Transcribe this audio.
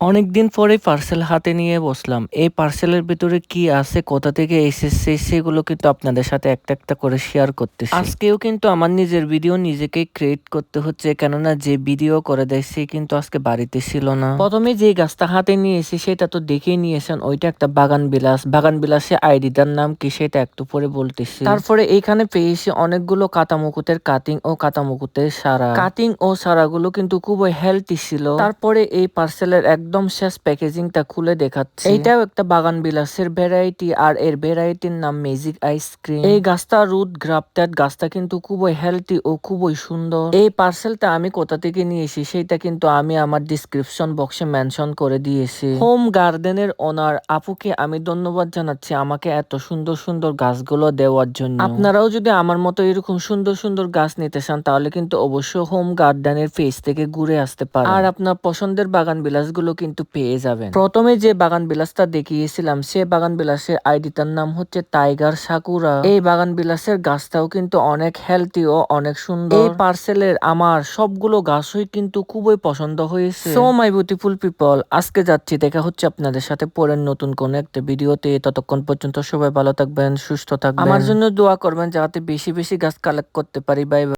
অনেকদিন পরে পার্সেল হাতে নিয়ে বসলাম। এই পার্সেলের ভিতরে কি আছে, কোথা থেকে এসেছে, সেগুলো কিন্তু আপনাদের সাথে একটা একটা করে শেয়ার করতেছি। আজকেও কিন্তু আমার নিজের ভিডিও নিজেকে ক্রিয়েট করতে হচ্ছে, কেননা যে ভিডিও করে দেয়, সে কিন্তু আজকে বাড়িতে ছিল না। প্রথমে যে গাছটা হাতে নিয়েছি, সেটা তো দেখেই নিয়েছেন, ওইটা একটা বাগান বিলাস। বাগান বিলাসে আইডিটার নাম কি, সেটা একটু পরে বলতেছি। তারপরে এইখানে পেয়েছি অনেকগুলো কাতামুকুতের কাটিং ও কাতামুকুতের সারা। কাটিং ও সারাগুলো কিন্তু খুবই হেলদি ছিল। তারপরে এই পার্সেলের একদম শেষ প্যাকেজিংটা খুলে দেখাচ্ছে। এটাও একটা বাগান বিলাসের ভ্যারাইটি আর এর ভ্যারাইটির নাম ম্যাজিক আইসক্রিম এই গাছটা রুট গ্রাফটেড গাছটা কিন্তু খুবই হেলদি ও খুবই সুন্দর। এই পার্সেলটা আমি কোথা থেকে নিয়েছি সেটা কিন্তু আমি আমার ডিসক্রিপশন বক্সে মেনশন করে দিয়েছি। হোম গার্ডেনের ওনার আপুকে আমি ধন্যবাদ জানাচ্ছি আমাকে এত সুন্দর সুন্দর গাছগুলো দেওয়ার জন্য। আপনারাও যদি আমার মতো এরকম সুন্দর সুন্দর গাছ নিতে চান তাহলে কিন্তু অবশ্যই হোম গার্ডেনের পেজ থেকে ঘুরে আসতে পারেন। আর আপনার পছন্দের বাগান বিলাসগুলো কিন্তু পেয়ে যাবেন। প্রথমে যে বাগান বিলাসটা দেখিয়েছিলাম সে বাগান বিলাসের আইডিটার নাম হচ্ছে টাইগার সাকুরা। এই বাগান বিলাসের গাছটাও কিন্তু অনেক হেলদি ও অনেক সুন্দর। এই পার্সেলের আমার সবগুলো গাছই কিন্তু খুবই পছন্দ হয়েছে। সো মাই বিউটিফুল পিপল আজকে যাচ্ছি দেখা হচ্ছে আপনাদের সাথে পরের নতুন কোন একটা ভিডিওতে। ততক্ষণ পর্যন্ত সবাই ভালো থাকবেন সুস্থ থাকবেন। আমার জন্য দোয়া করবেন যাতে বেশি বেশি গাছ কালেক্ট করতে পারি। বাই